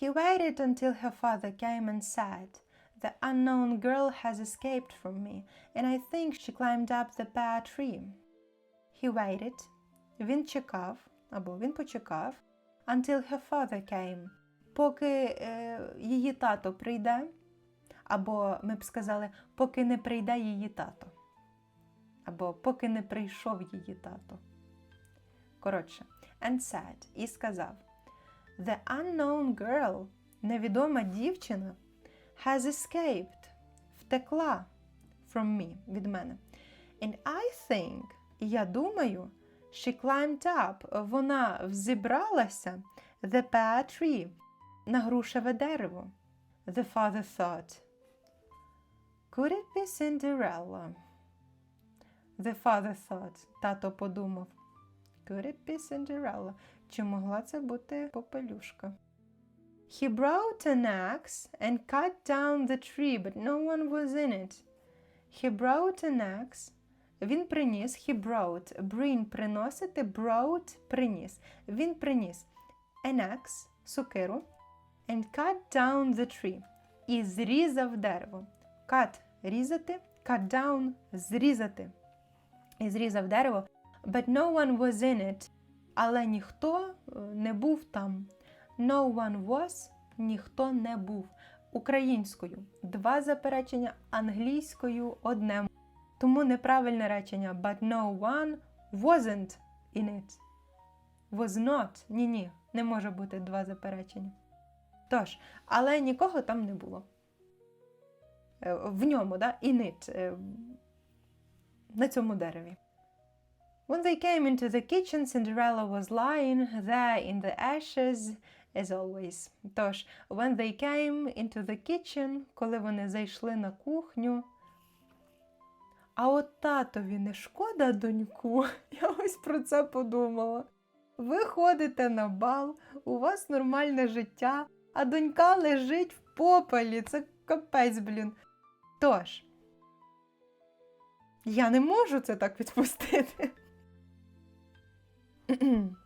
He waited until her father came and said, The unknown girl has escaped from me, and I think she climbed up the pear tree. He waited. Він чекав, або він почекав, until her father came, поки е, її тато прийде, або ми б сказали, поки не прийде її тато, або поки не прийшов її тато. Коротше, and said, і сказав, The unknown girl, невідома дівчина, has escaped, втекла from me, від мене. And I think, я думаю, she climbed up, вона взібралася the pear tree, на грушеве дерево. The father thought, could it be Cinderella? The father thought, тато подумав, could it be Cinderella? Чи могла це бути попелюшка? He brought an axe and cut down the tree, but no one was in it. He brought an axe. Він приніс, he brought, bring приносити, brought приніс. Він приніс an axe, сокиру, and cut down the tree. І зрізав дерево. Cut – різати, cut down – зрізати. І зрізав дерево. But no one was in it. Але ніхто е, не був там. No one was, ніхто не був. Українською два заперечення, англійською одне. Тому неправильне речення but no one wasn't in it. Was not. Ні-ні, не може бути два заперечення. Тож, але нікого там не було. Е, В ньому, да? in it. е, На цьому дереві. When they came into the kitchen, Cinderella was lying there in the ashes, as always. Тож, when they came into the kitchen, коли вони зайшли на кухню. А от татові не шкода доньку. Я ось про це подумала. Ви ходите на бал, у вас нормальне життя, а донька лежить в попелі. Це капець, блін. Тож, я не можу це так відпустити.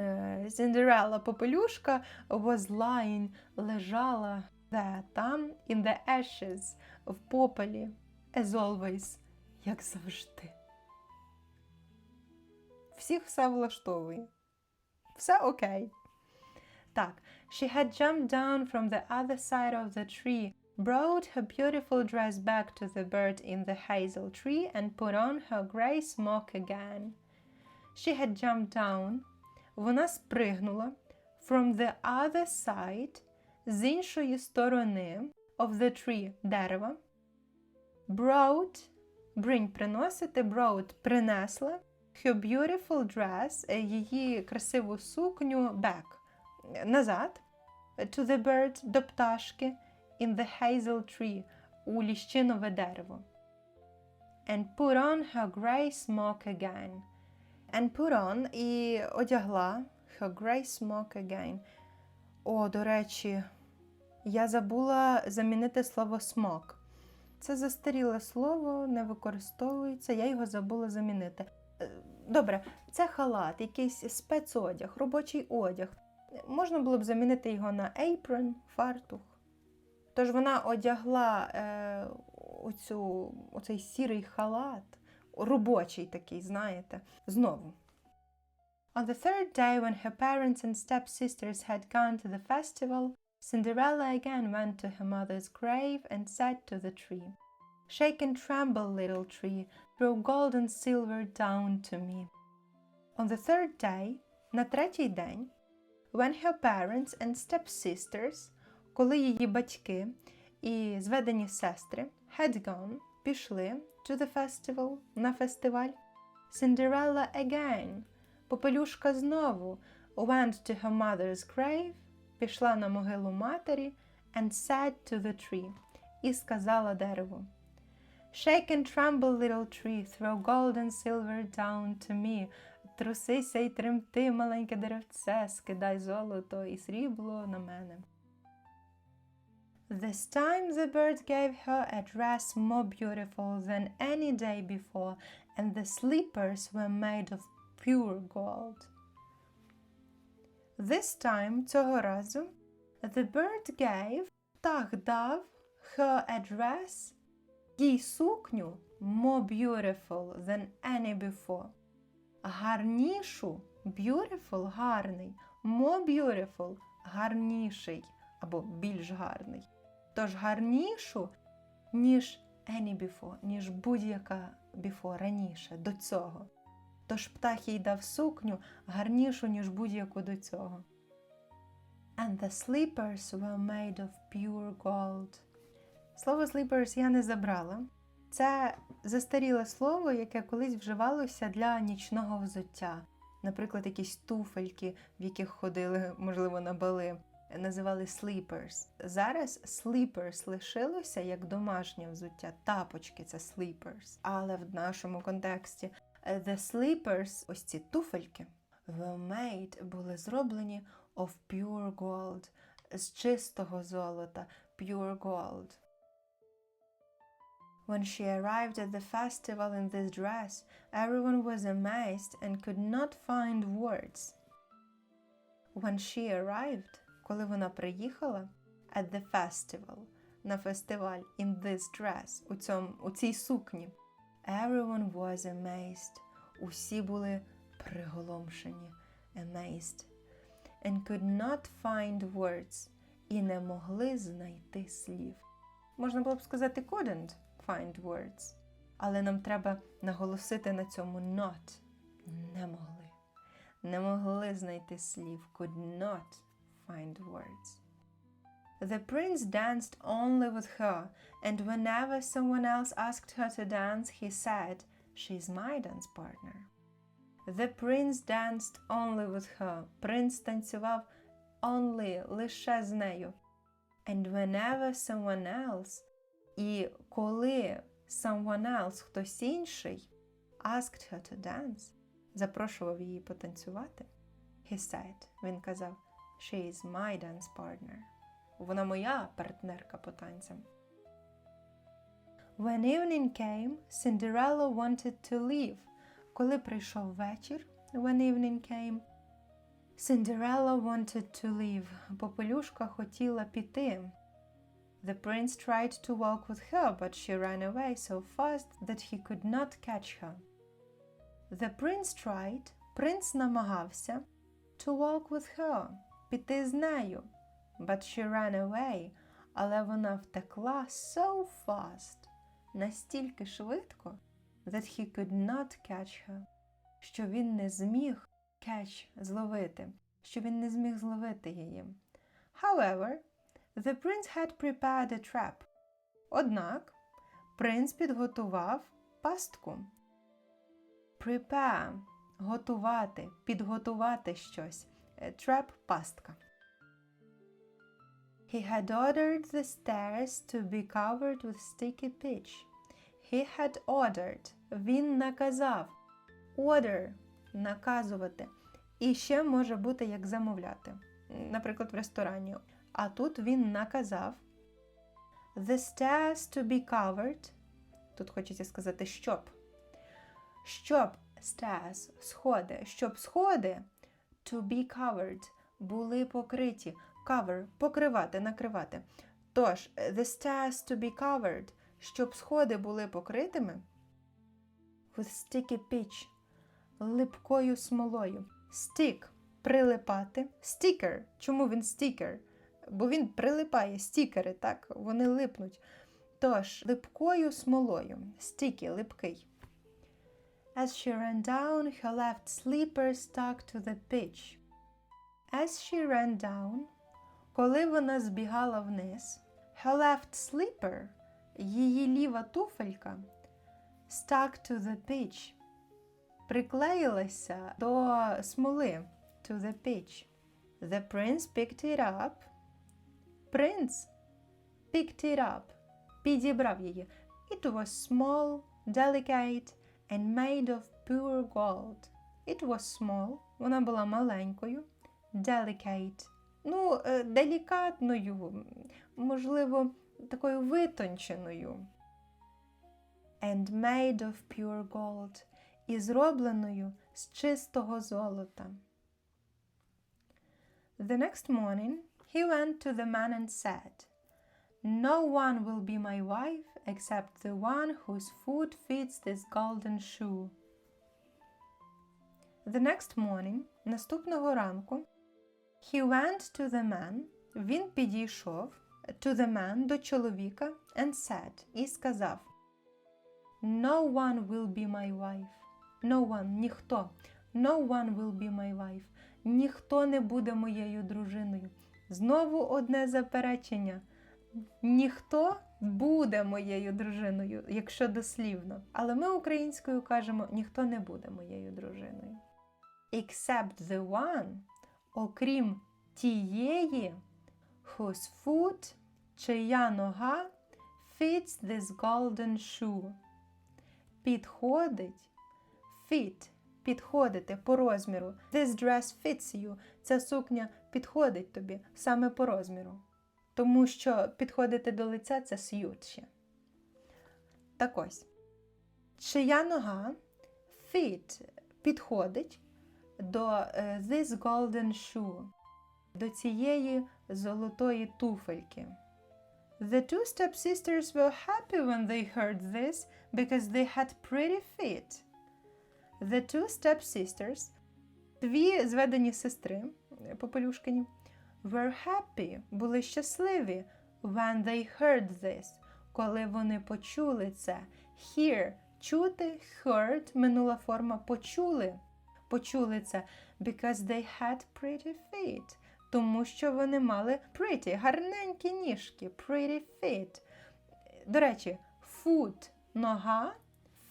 Е, Cinderella попелюшка was lying, лежала there, там, in the ashes, в попелі, as always, як завжди. Всіх все влаштовує. Все окей. Так, she had jumped down from the other side of the tree, brought her beautiful dress back to the bird in the hazel tree, and put on her grey smock again. She had jumped down. Вона спригнула from the other side з іншої сторони of the tree дерева. Brought, bring приносити, brought принесла her beautiful dress, е, її красиву сукню back, назад, to the bird, до пташки, in the hazel tree, у ліщинове дерево. And put on her grey smock again. And put on і одягла her grey smock again. О, до речі, я забула замінити слово smock. Це застаріле слово, не використовується, я його забула замінити. Е, Добре, це халат, якийсь спецодяг, робочий одяг. Можна було б замінити його на apron, фартух. Тож вона одягла е, оцю, оцей сірий халат, робочий такий, знаєте, знову. On the third day, when her parents and stepsisters had gone to the festival, Cinderella again went to her mother's grave and said to the tree, Shake and tremble, little tree, throw gold and silver down to me. On the third day, на третій день, when her parents and stepsisters, коли її батьки і зведені сестри had gone, пішли to the festival, на фестиваль, Cinderella again, попелюшка знову, went to her mother's grave, пішла на могилу матері, and said to the tree, і сказала дереву, Shake and tremble, little tree, throw gold and silver down to me. Трусися й тремти, маленьке деревце, скидай золото і срібло на мене. This time the bird gave her a dress more beautiful than any day before, and the slippers were made of pure gold. This time, цього разу, The bird gave, птах дав, her address, їй сукню more beautiful than any before. Гарнішу, beautiful – гарний, more beautiful – гарніший Або більш гарний. Тож гарнішу, ніж any before, ніж будь-яка before, раніше, до цього. Тож птах їй дав сукню гарнішу, ніж будь-яку до цього. And the slippers were made of pure gold. Слово slippers я не забрала. Це застаріле слово, яке колись вживалося для нічного взуття. Наприклад, якісь туфельки, в яких ходили, можливо, на бали, називали sleepers. Зараз sleepers лишилося як домашнє взуття. Тапочки це sleepers. Але в нашому контексті е, the sleepers, ось ці туфельки, were made, були зроблені of pure gold, з чистого золота, pure gold. When she arrived at the festival in this dress, everyone was amazed and could not find words. When she arrived, коли вона приїхала, at the festival, на фестиваль, in this dress, у, цьому, у цій сукні, everyone was amazed. Усі були приголомшені, amazed, and could not find words, і не могли знайти слів. Можна було б сказати couldn't find words. Але нам треба наголосити на цьому not. Не могли. Не могли знайти слів. Could not find words. The prince danced only with her, and whenever someone else asked her to dance, he said, She's my dance partner. The prince danced only with her. Принц танцював only, лише з нею. And whenever someone else і коли someone else, хтось інший, asked her to dance, запрошував її потанцювати, he said, він казав, she is my dance partner. Вона моя партнерка по танцям. When evening came, Cinderella wanted to leave. Коли прийшов вечір, when evening came, Cinderella wanted to leave. Попелюшка хотіла піти. The prince tried to walk with her, but she ran away so fast that he could not catch her. The prince tried, принц намагався, to walk with her, Піти з нею, but she ran away, але вона втекла so fast, настільки швидко, that he could not catch her, що він не зміг catch зловити, що він не зміг зловити її. However, The prince had prepared a trap. Однак принц підготував пастку. Prepare – готувати, підготувати щось. A Trap – пастка. He had ordered the stairs to be covered with sticky pitch. He had ordered – він наказав. Order – наказувати. І ще може бути як замовляти. Наприклад, в ресторані. А тут він наказав The stairs to be covered. Тут хочеться сказати щоб. Щоб stairs – сходи, щоб сходи to be covered були покриті. Cover – покривати, накривати. Тож, the stairs to be covered, щоб сходи були покритими with sticky pitch – липкою смолою. Stick – прилипати. Sticker – чому він sticker? бо він прилипає стікери, так, вони липнуть. Тож, липкою смолою, стікі, липкий. As she ran down, her left slipper stuck to the pitch. As she ran down, коли вона збігала вниз, her left slipper, її ліва туфелька, stuck to the pitch, приклеїлася до смоли, to the pitch. The prince picked it up. Принц picked it up, підібрав її. It was small, delicate and made of pure gold. It was small, вона була маленькою, delicate, ну, е, делікатною, можливо, такою витонченою. And made of pure gold, і зробленою з чистого золота. The next morning He went to the man and said, No one will be my wife except the one whose foot fits this golden shoe. The next morning, наступного ранку, he went to the man, він підійшов to the man до чоловіка and said, і сказав, No one will be my wife. No one, ніхто. No one will be my wife. Ніхто не буде моєю дружиною. Знову одне заперечення. Ніхто буде моєю дружиною, якщо дослівно. Але ми українською кажемо ніхто не буде моєю дружиною. Except the one, окрім тієї, whose foot, чия нога, fits this golden shoe. Підходить, fit, підходити по розміру. This dress fits you. Ця сукня підходить тобі саме по розміру. Тому що підходити до лиця це с'ют. Так ось. Чия нога fit підходить до е, this golden shoe, до цієї золотої туфельки. The two stepsisters were happy when they heard this because they had pretty feet. The two stepsisters, дві зведені сестри е, Попелюшкині, were happy, були щасливі when they heard this, коли вони почули це. Hear – чути, heard – минула форма почули. Почули це because they had pretty feet. Тому що вони мали pretty, гарненькі ніжки, pretty feet. До речі, foot – нога,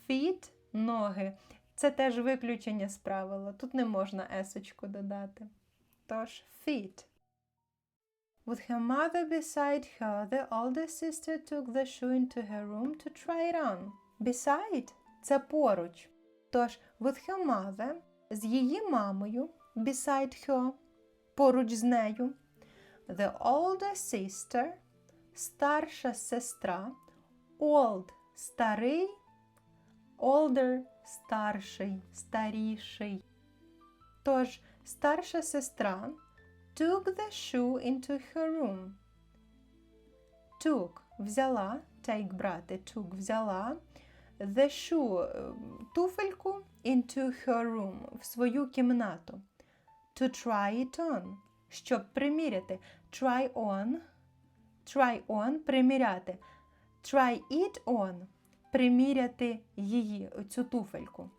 feet – ноги. Це теж виключення з правила. Тут не можна есочку додати. Тож feet. With her mother beside her, the older sister took the shoe into her room to try it on. Beside – це поруч. Тож, with her mother – з її мамою, beside her – поруч з нею. The older sister – старша сестра. Old – старий. Older – старший, старіший. Тож, старша сестра took the shoe into her room. Took – взяла, take – брати, took – взяла. The shoe е, – туфельку into her room – в свою кімнату. To try it on – щоб приміряти. Try on – try on – приміряти. Try it on – приміряти її, цю туфельку.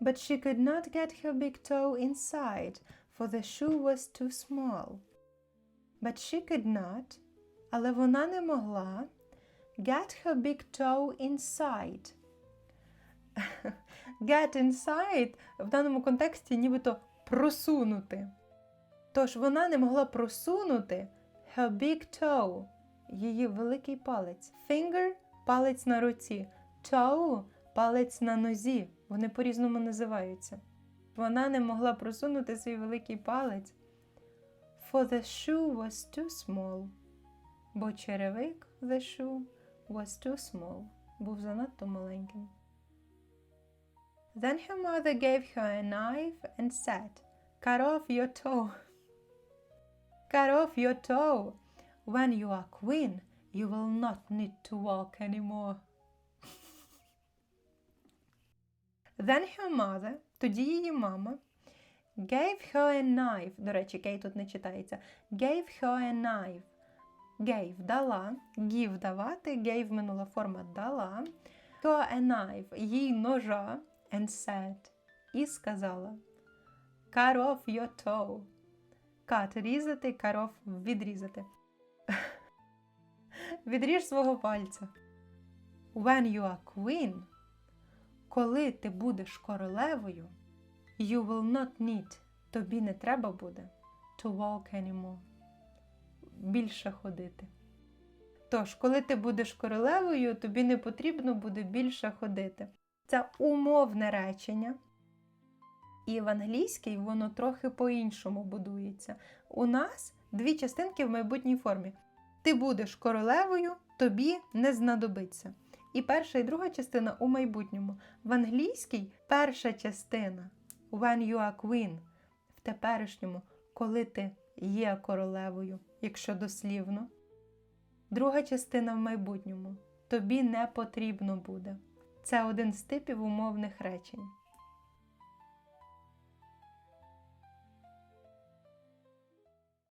But she could not get her big toe inside, for the shoe was too small. But she could not, але вона не могла, get her big toe inside. Get inside в даному контексті нібито просунути. Тож вона не могла просунути her big toe, її великий палець. Finger – палець на руці. Toe – палець на нозі. Вони по-різному називаються. Вона не могла просунути свій великий палець. For the shoe was too small. Бо черевик the shoe was too small. Був занадто маленьким. Then her mother gave her a knife and said, Cut off your toe. Cut off your toe. When you are queen, you will not need to walk anymore. Then her mother, тоді її мама, gave her a knife. До речі, кей тут не читається. Gave her a knife. Gave – дала, give – давати, gave – минула форма дала. Her a knife – їй ножа, and said – і сказала Cut off your toe. Cut – різати, cut off – відрізати. Відріж свого пальця. When you are queen, коли ти будеш королевою, you will not need, тобі не треба буде to walk anymore. Більше ходити. Тож, коли ти будеш королевою, тобі не потрібно буде більше ходити. Це умовне речення. І в англійській воно трохи по-іншому будується. У нас дві частинки в майбутній формі. Ти будеш королевою, тобі не знадобиться. І перша і друга частина у майбутньому. В англійській перша частина when you are queen в теперішньому, коли ти є королевою, якщо дослівно. Друга частина в майбутньому тобі не потрібно буде. Це один з типів умовних речень.